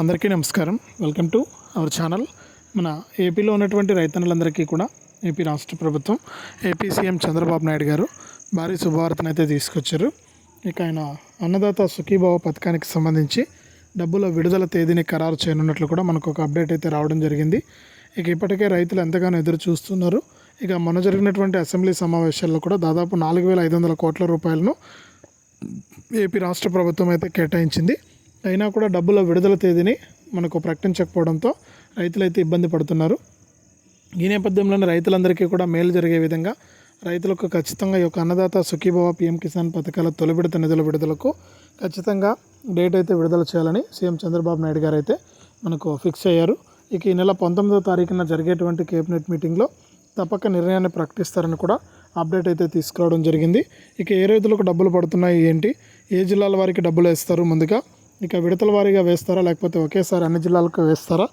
అందరికీ నమస్కారం. Welcome to our channel మన ఏపీలో ఉన్నటువంటి రైతన్నులందరికీ కూడా ఏపీ రాష్ట్ర ప్రభుత్వం ఏపీ సీఎం చంద్రబాబు నాయుడు గారు భారీ శుభవార్తను అయితే తీసుకొచ్చారు. ఇక ఆయన అన్నదాత సుఖీభావ పథకానికి సంబంధించి డబ్బుల విడుదల తేదీని ఖరారు చేయనున్నట్లు కూడా మనకు ఒక అప్డేట్ అయితే రావడం జరిగింది. ఇక ఇప్పటికే రైతులు ఎంతగానో ఎదురు చూస్తున్నారు. ఇక మొన్న జరిగినటువంటి అసెంబ్లీ సమావేశాల్లో కూడా దాదాపు నాలుగు వేల ఐదు వందల కోట్ల రూపాయలను ఏపీ రాష్ట్ర ప్రభుత్వం అయితే కేటాయించింది. అయినా కూడా డబ్బుల విడుదల తేదీని మనకు ప్రకటించకపోవడంతో రైతులైతే ఇబ్బంది పడుతున్నారు. ఈ నేపథ్యంలోనే రైతులందరికీ కూడా మేలు జరిగే విధంగా రైతులకు ఖచ్చితంగా ఈ యొక్క అన్నదాత సుఖీభవ పిఎం కిసాన్ పథకాల తొలి విడత నిధుల విడుదలకు ఖచ్చితంగా డేట్ అయితే విడుదల చేయాలని సీఎం చంద్రబాబు నాయుడు గారు అయితే మనకు ఫిక్స్ అయ్యారు. ఇక ఈ నెల పంతొమ్మిదవ తారీఖున జరిగేటువంటి కేబినెట్ మీటింగ్లో తప్పక నిర్ణయాన్ని ప్రకటిస్తారని కూడా అప్డేట్ అయితే తీసుకురావడం జరిగింది. ఇక ఏ రైతులకు డబ్బులు పడుతున్నాయి ఏంటి? ఏ జిల్లాల వారికి డబ్బులు వేస్తారు? ముందుగా ఇక విడతల వారీగా వేస్తారా లేకపోతే ఒకేసారి అన్ని జిల్లాలకు వేస్తారా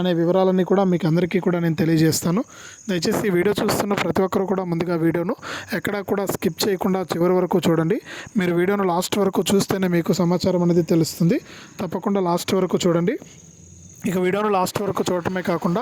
అనే వివరాలన్నీ కూడా మీకు అందరికీ కూడా నేను తెలియజేస్తాను. దయచేసి ఈ వీడియో చూస్తున్న ప్రతి ఒక్కరు కూడా ముందుగా వీడియోను ఎక్కడా కూడా స్కిప్ చేయకుండా చివరి వరకు చూడండి. మీరు వీడియోను లాస్ట్ వరకు చూస్తేనే మీకు సమాచారం అనేది తెలుస్తుంది. తప్పకుండా లాస్ట్ వరకు చూడండి. ఇక వీడియోను లాస్ట్ వరకు చూడటమే కాకుండా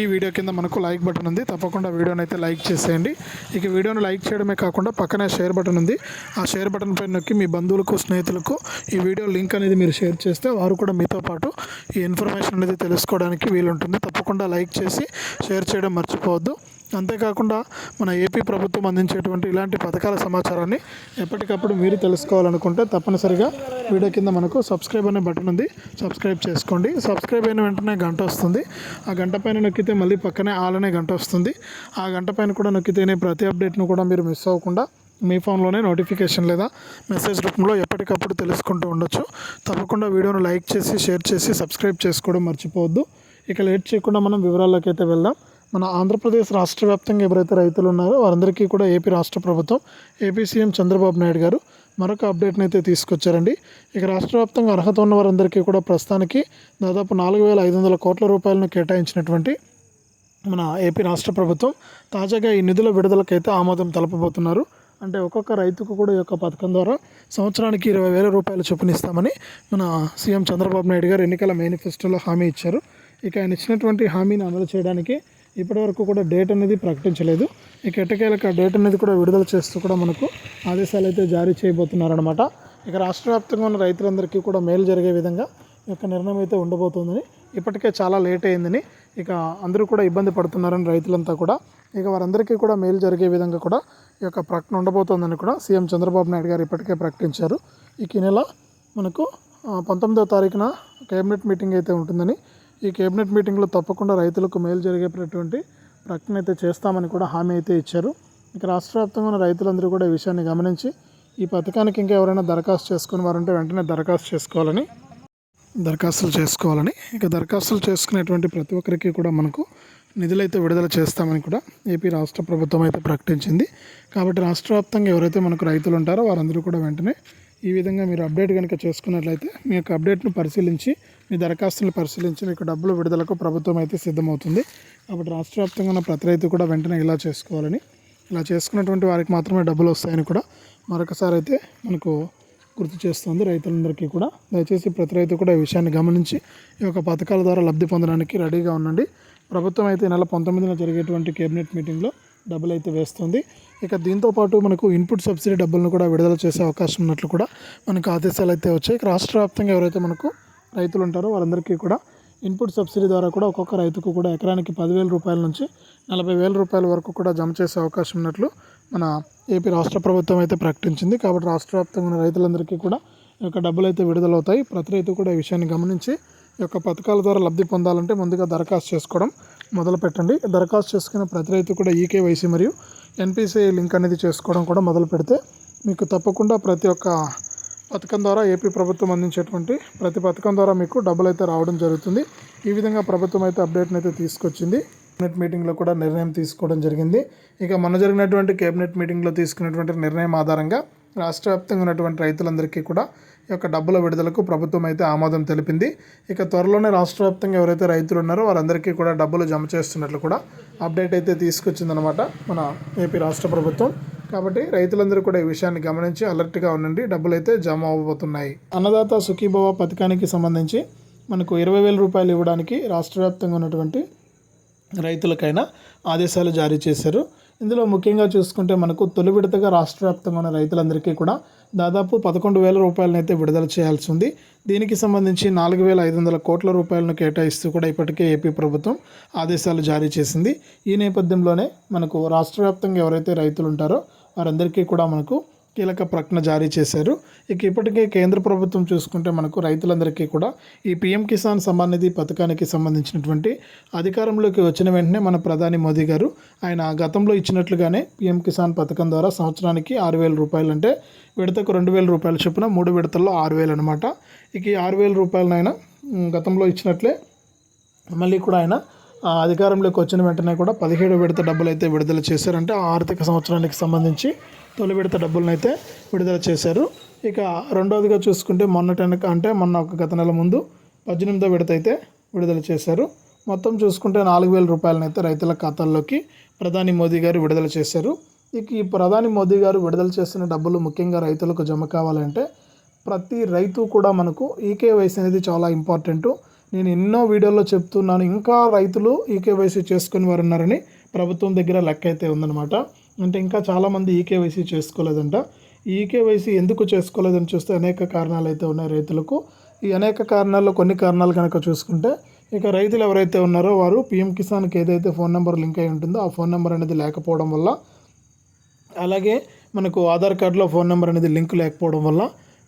ఈ వీడియో కింద మనకు లైక్ బటన్ ఉంది. తప్పకుండా వీడియోని అయితే లైక్ చేసేయండి. ఇక వీడియోను లైక్ చేయడమే కాకుండా పక్కనే షేర్ బటన్ ఉంది. ఆ షేర్ బటన్ పైన నొక్కి మీ బంధువులకు స్నేహితులకు ఈ వీడియో లింక్ అనేది మీరు షేర్ చేస్తే వారు కూడా మీతో పాటు ఈ ఇన్ఫర్మేషన్ అనేది తెలుసుకోవడానికి వీలుంటుంది. తప్పకుండా లైక్ చేసి షేర్ చేయడం మర్చిపోవద్దు. అంతేకాకుండా మన ఏపీ ప్రభుత్వం అందించేటువంటి ఇలాంటి పథకాల సమాచారాన్ని ఎప్పటికప్పుడు మీరు తెలుసుకోవాలనుకుంటే తప్పనిసరిగా వీడియో కింద మనకు సబ్స్క్రైబ్ అనే బటన్ ఉంది. సబ్స్క్రైబ్ చేసుకోండి. సబ్స్క్రైబ్ అయిన వెంటనే గంట వస్తుంది. ఆ గంట పైన నొక్కితే మళ్ళీ పక్కనే ఆల్ అనే గంట వస్తుంది. ఆ గంట పైన కూడా నొక్కితేనే ప్రతి అప్డేట్ను కూడా మీరు మిస్ అవ్వకుండా మీ ఫోన్లోనే నోటిఫికేషన్ లేదా మెసేజ్ రూపంలో ఎప్పటికప్పుడు తెలుసుకుంటూ ఉండొచ్చు. తప్పకుండా వీడియోను లైక్ చేసి షేర్ చేసి సబ్స్క్రైబ్ చేసుకోవడం మర్చిపోవద్దు. ఇక లేట్ చేయకుండా మనం వివరాల్లోకి అయితే వెళ్దాం. మన ఆంధ్రప్రదేశ్ రాష్ట్ర వ్యాప్తంగా ఎవరైతే రైతులు ఉన్నారో వారందరికీ కూడా ఏపీ రాష్ట్ర ప్రభుత్వం ఏపీ సీఎం చంద్రబాబు నాయుడు గారు మరొక అప్డేట్ని అయితే తీసుకొచ్చారండి. ఇక రాష్ట్ర వ్యాప్తంగా అర్హత ఉన్న వారందరికీ కూడా ప్రస్తుతానికి దాదాపు నాలుగు వేల ఐదు వందల కోట్ల రూపాయలను కేటాయించినటువంటి మన ఏపీ రాష్ట్ర ప్రభుత్వం తాజాగా ఈ నిధుల విడుదలకైతే ఆమోదం తెలపబోతున్నారు. అంటే ఒక్కొక్క రైతుకు కూడా ఈ యొక్క పథకం ద్వారా సంవత్సరానికి ఇరవై వేల రూపాయలు చొప్పునిస్తామని మన సీఎం చంద్రబాబు నాయుడు గారు ఎన్నికల మేనిఫెస్టోలో హామీ ఇచ్చారు. ఇక ఆయన ఇచ్చినటువంటి హామీని అమలు చేయడానికి ఇప్పటివరకు కూడా డేట్ అనేది ప్రకటించలేదు. ఇక ఎట్టకేలకు ఆ డేట్ అనేది కూడా విడుదల చేస్తూ కూడా మనకు ఆదేశాలు అయితే జారీ చేయబోతున్నారనమాట ఇక రాష్ట్ర వ్యాప్తంగా ఉన్న రైతులందరికీ కూడా మేలు జరిగే విధంగా ఈ యొక్క నిర్ణయం అయితే ఉండబోతుందని ఇప్పటికే చాలా లేట్ అయిందని ఇక అందరూ కూడా ఇబ్బంది పడుతున్నారని రైతులంతా కూడా ఇక వారందరికీ కూడా మేలు జరిగే విధంగా కూడా ఈ యొక్క ప్రకటన ఉండబోతోందని కూడా సీఎం చంద్రబాబు నాయుడు గారు ఇప్పటికే ప్రకటించారు. ఇక ఈ నెల మనకు పంతొమ్మిదో పంతొమ్మిదవ తారీఖున కేబినెట్ మీటింగ్ అయితే ఉంటుందని ఈ కేబినెట్ మీటింగ్లో తప్పకుండా రైతులకు మేలు జరిగేటటువంటి ప్రకటన అయితే చేస్తామని కూడా హామీ అయితే ఇచ్చారు. ఇక రాష్ట్ర వ్యాప్తంగా ఉన్న రైతులందరూ కూడా ఈ విషయాన్ని గమనించి ఈ పథకానికి ఇంకా ఎవరైనా దరఖాస్తు చేసుకుని వారంటే వెంటనే దరఖాస్తు చేసుకోవాలని దరఖాస్తులు చేసుకోవాలని ఇక దరఖాస్తులు చేసుకునేటువంటి ప్రతి ఒక్కరికి కూడా మనకు నిధులైతే విడుదల చేస్తామని కూడా ఏపీ రాష్ట్ర ప్రభుత్వం అయితే ప్రకటించింది. కాబట్టి రాష్ట్ర వ్యాప్తంగా ఎవరైతే మనకు రైతులు ఉంటారో వారందరూ కూడా వెంటనే ఈ విధంగా మీరు అప్డేట్ కనుక చేసుకున్నట్లయితే మీ యొక్క అప్డేట్ను పరిశీలించి మీ దరఖాస్తులను పరిశీలించి మీకు డబ్బులు విడుదలకు ప్రభుత్వం అయితే సిద్ధమవుతుంది. కాబట్టి రాష్ట్ర వ్యాప్తంగా ఉన్న ప్రతి రైతు కూడా వెంటనే ఇలా చేసుకోవాలని ఇలా చేసుకున్నటువంటి వారికి మాత్రమే డబ్బులు వస్తాయని కూడా మరొకసారి అయితే మనకు గుర్తు చేస్తుంది రైతులందరికీ కూడా. దయచేసి ప్రతి రైతు కూడా ఈ విషయాన్ని గమనించి ఈ యొక్క పథకాల ద్వారా లబ్ధి పొందడానికి రెడీగా ఉండండి. ప్రభుత్వం అయితే నెల పంతొమ్మిదిన జరిగేటువంటి కేబినెట్ మీటింగ్లో డబ్బులు అయితే వేస్తుంది. ఇక దీంతో పాటు మనకు ఇన్పుట్ సబ్సిడీ డబ్బులను కూడా విడుదల చేసే అవకాశం ఉన్నట్లు కూడా మనకు ఆదేశాలు అయితే వచ్చాయి. రాష్ట్ర వ్యాప్తంగా ఎవరైతే మనకు రైతులు ఉంటారో వారందరికీ కూడా ఇన్పుట్ సబ్సిడీ ద్వారా కూడా ఒక్కొక్క రైతుకు కూడా ఎకరానికి పదివేల రూపాయల నుంచి నలభై వేల రూపాయల వరకు కూడా జమ చేసే అవకాశం ఉన్నట్లు మన ఏపీ రాష్ట్ర ప్రభుత్వం అయితే ప్రకటించింది. కాబట్టి రాష్ట్ర వ్యాప్తంగా ఉన్న రైతులందరికీ కూడా ఈ యొక్క డబ్బులు అయితే విడుదలవుతాయి. ప్రతి రైతు కూడా ఈ విషయాన్ని గమనించి ఈ యొక్క పథకాల ద్వారా లబ్ధి పొందాలంటే ముందుగా దరఖాస్తు చేసుకోవడం మొదలు పెట్టండి దరఖాస్తు చేసుకున్న ప్రతి రైతు కూడా ఈకేవైసీ మరియు ఎన్పిసిఐ లింక్ అనేది చేసుకోవడం కూడా మొదలు పెడితే మీకు తప్పకుండా ప్రతి ఒక్క పథకం ద్వారా ఏపీ ప్రభుత్వం అందించేటువంటి ప్రతి పథకం ద్వారా మీకు డబ్బులు అయితే రావడం జరుగుతుంది. ఈ విధంగా ప్రభుత్వం అయితే అప్డేట్ని అయితే తీసుకొచ్చింది. కేబినెట్ మీటింగ్లో కూడా నిర్ణయం తీసుకోవడం జరిగింది. ఇక మొన్న జరిగినటువంటి కేబినెట్ మీటింగ్లో తీసుకున్నటువంటి నిర్ణయం ఆధారంగా రాష్ట్ర వ్యాప్తంగా ఉన్నటువంటి రైతులందరికీ కూడా యొక్క డబ్బుల విడుదలకు ప్రభుత్వం అయితే ఆమోదం తెలిపింది. ఇక త్వరలోనే రాష్ట్ర వ్యాప్తంగా ఎవరైతే రైతులు ఉన్నారో వారందరికీ కూడా డబ్బులు జమ చేస్తున్నట్లు కూడా అప్డేట్ అయితే తీసుకొచ్చిందనమాట మన ఏపీ రాష్ట్ర ప్రభుత్వం. కాబట్టి రైతులందరూ కూడా ఈ విషయాన్ని గమనించి అలర్ట్గా ఉండండి. డబ్బులు అయితే జమ అవ్వబోతున్నాయి. అన్నదాత సుఖీభవ పథకానికి సంబంధించి మనకు ఇరవై వేల రూపాయలు ఇవ్వడానికి రాష్ట్ర వ్యాప్తంగా ఉన్నటువంటి రైతులకైనా ఆదేశాలు జారీ చేశారు. ఇందులో ముఖ్యంగా చూసుకుంటే మనకు తొలి విడతగా రాష్ట్ర వ్యాప్తంగా ఉన్న రైతులందరికీ కూడా దాదాపు పదకొండు వేల రూపాయలనైతే విడుదల చేయాల్సి ఉంది. దీనికి సంబంధించి నాలుగు వేల ఐదు వందల కోట్ల రూపాయలను కేటాయిస్తూ కూడా ఇప్పటికే ఏపీ ప్రభుత్వం ఆదేశాలు జారీ చేసింది. ఈ నేపథ్యంలోనే మనకు రాష్ట్ర వ్యాప్తంగా ఎవరైతే రైతులు ఉంటారో వారందరికీ కూడా మనకు కీలక ప్రకటన జారీ చేశారు. ఇక ఇప్పటికే కేంద్ర ప్రభుత్వం చూసుకుంటే మనకు రైతులందరికీ కూడా ఈ పీఎం కిసాన్ సమ్మాన్ నిధి పథకానికి సంబంధించినటువంటి అధికారంలోకి వచ్చిన వెంటనే మన ప్రధాని మోదీ గారు ఆయన గతంలో ఇచ్చినట్లుగానే పీఎం కిసాన్ పథకం ద్వారా సంవత్సరానికి ఆరు వేల రూపాయలు అంటే విడతకు రెండు వేల రూపాయల చొప్పున మూడు విడతల్లో ఆరు వేలు అనమాట ఇక ఈ ఆరు వేల రూపాయలనైనా ఉమ్, గతంలో ఇచ్చినట్లే మళ్ళీ కూడా ఆయన అధికారంలోకి వచ్చిన వెంటనే కూడా పదిహేడు విడత డబ్బులు అయితే విడుదల చేశారంటే ఆర్థిక సంవత్సరానికి సంబంధించి తొలి విడత డబ్బులను అయితే విడుదల చేశారు. ఇక రెండవదిగా చూసుకుంటే మొన్నటి అంటే మొన్న ఒక గత నెల ముందు పద్దెనిమిదో విడత అయితే విడుదల చేశారు. మొత్తం చూసుకుంటే నాలుగు వేల రూపాయలను అయితే రైతుల ఖాతాల్లోకి ప్రధాని మోదీ గారు విడుదల చేశారు. ఇక ఈ ప్రధాని మోదీ గారు విడుదల చేసిన డబ్బులు ముఖ్యంగా రైతులకు జమ కావాలంటే ప్రతి రైతు కూడా మనకు ఈకేవైసీ అనేది చాలా ఇంపార్టెంటు. నేను ఎన్నో వీడియోల్లో చెప్తున్నాను. ఇంకా రైతులు ఈకేవైసీ చేసుకుని వారు ఉన్నారని ప్రభుత్వం దగ్గర లెక్క అయితే ఉందన్నమాట. అంటే ఇంకా చాలామంది ఈకేవైసీ చేసుకోలేదంట. ఈ ఈకేవైసీ ఎందుకు చేసుకోలేదని చూస్తే అనేక కారణాలు అయితే ఉన్నాయి రైతులకు. ఈ అనేక కారణాల్లో కొన్ని కారణాలు కనుక చూసుకుంటే ఇక రైతులు ఎవరైతే ఉన్నారో వారు పిఎం కిసాన్కి ఏదైతే ఫోన్ నెంబర్ లింక్ అయి ఉంటుందో ఆ ఫోన్ నెంబర్ అనేది లేకపోవడం వల్ల అలాగే మనకు ఆధార్ కార్డులో ఫోన్ నెంబర్ అనేది లింక్ లేకపోవడం వల్ల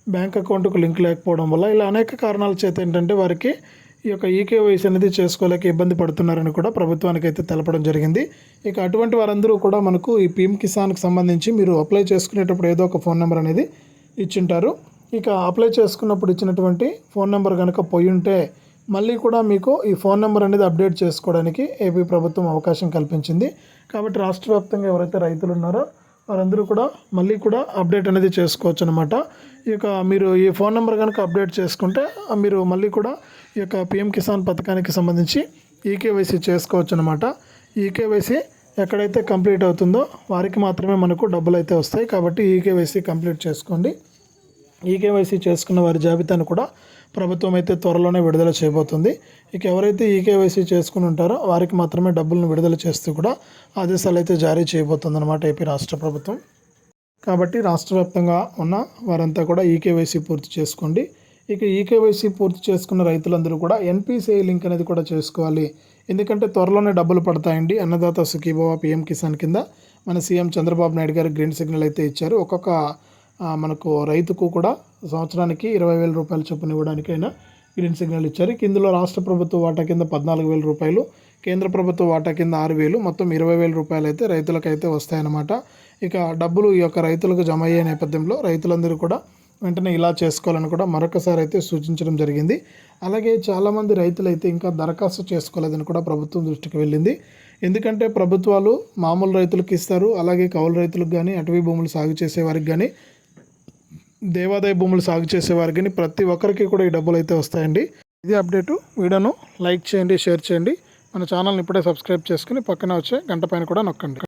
బ్యాంక్ అకౌంట్కు లింక్ లేకపోవడం వల్ల ఇలా అనేక కారణాల చేత ఏంటంటే వారికి ఈ యొక్క ఈకేవైసీ అనేది చేసుకోలేక ఇబ్బంది పడుతున్నారని కూడా ప్రభుత్వానికి అయితే తెలపడం జరిగింది. ఇక అటువంటి వారందరూ కూడా మనకు ఈ పీఎం కిసాన్కి సంబంధించి మీరు అప్లై చేసుకునేటప్పుడు ఏదో ఒక ఫోన్ నెంబర్ అనేది ఇచ్చింటారు. ఇక అప్లై చేసుకున్నప్పుడు ఇచ్చినటువంటి ఫోన్ నెంబర్ కనుక పోయి ఉంటే మళ్ళీ కూడా మీకు ఈ ఫోన్ నెంబర్ అనేది అప్డేట్ చేసుకోవడానికి ఏపీ ప్రభుత్వం అవకాశం కల్పించింది. కాబట్టి రాష్ట్ర వ్యాప్తంగా ఎవరైతే రైతులు ఉన్నారో వారందరూ కూడా మళ్ళీ కూడా అప్డేట్ అనేది చేసుకోవచ్చు అనమాట ఈ యొక్క మీరు ఈ ఫోన్ నెంబర్ కనుక అప్డేట్ చేసుకుంటే మీరు మళ్ళీ కూడా ఈ యొక్క పిఎం కిసాన్ పథకానికి సంబంధించి ఈకేవైసీ చేసుకోవచ్చు అనమాట ఈకేవైసీ ఎక్కడైతే కంప్లీట్ అవుతుందో వారికి మాత్రమే మనకు డబ్బులు అయితే వస్తాయి. కాబట్టి ఈకేవైసీ కంప్లీట్ చేసుకోండి. ఈకేవైసీ చేసుకున్న వారి జాబితాను కూడా ప్రభుత్వం అయితే త్వరలోనే విడుదల చేయబోతుంది. ఇక ఎవరైతే ఈకేవైసీ చేసుకుని ఉంటారో వారికి మాత్రమే డబ్బులను విడుదల చేస్తూ కూడా ఆదేశాలు అయితే జారీ చేయబోతుంది అనమాట ఏపీ రాష్ట్ర ప్రభుత్వం. కాబట్టి రాష్ట్ర వ్యాప్తంగా ఉన్న వారంతా కూడా ఈకేవైసీ పూర్తి చేసుకోండి. ఇక ఈకేవైసీ పూర్తి చేసుకున్న రైతులందరూ కూడా ఎన్పిసిఐ లింక్ అనేది కూడా చేసుకోవాలి. ఎందుకంటే త్వరలోనే డబ్బులు పడతాయండి. అన్నదాత సుఖీభవ పిఎం కిసాన్ కింద మన సీఎం చంద్రబాబు నాయుడు గారు గ్రీన్ సిగ్నల్ అయితే ఇచ్చారు. ఒక్కొక్క మనకు రైతుకు కూడా సంవత్సరానికి ఇరవై వేల రూపాయలు చొప్పున ఇవ్వడానికైనా గ్రీన్ సిగ్నల్ ఇచ్చారు. ఇందులో రాష్ట్ర ప్రభుత్వ వాటా కింద పద్నాలుగు వేల రూపాయలు కేంద్ర ప్రభుత్వ వాటా కింద ఆరు వేలు మొత్తం ఇరవై వేల రూపాయలు అయితే రైతులకైతే వస్తాయన్నమాట. ఇక డబ్బులు ఈ యొక్క రైతులకు జమ అయ్యే నేపథ్యంలో రైతులందరూ కూడా వెంటనే ఇలా చేసుకోవాలని కూడా మరొకసారి అయితే సూచించడం జరిగింది. అలాగే చాలామంది రైతులు అయితే ఇంకా దరఖాస్తు చేసుకోలేదని కూడా ప్రభుత్వం దృష్టికి వెళ్ళింది. ఎందుకంటే ప్రభుత్వాలు మామూలు రైతులకు ఇస్తారు అలాగే కౌలు రైతులకు కానీ అటవీ భూములు సాగు చేసేవారికి కానీ దేవాదాయ భూములు సాగు చేసేవారికి కానీ ప్రతి ఒక్కరికి కూడా ఈ డబ్బులు అయితే వస్తాయండి. ఇది అప్డేటు. వీడియోను లైక్ చేయండి షేర్ చేయండి. మన ఛానల్ని ఇప్పుడే సబ్స్క్రైబ్ చేసుకుని పక్కన వచ్చే గంట పైన కూడా నొక్కండి.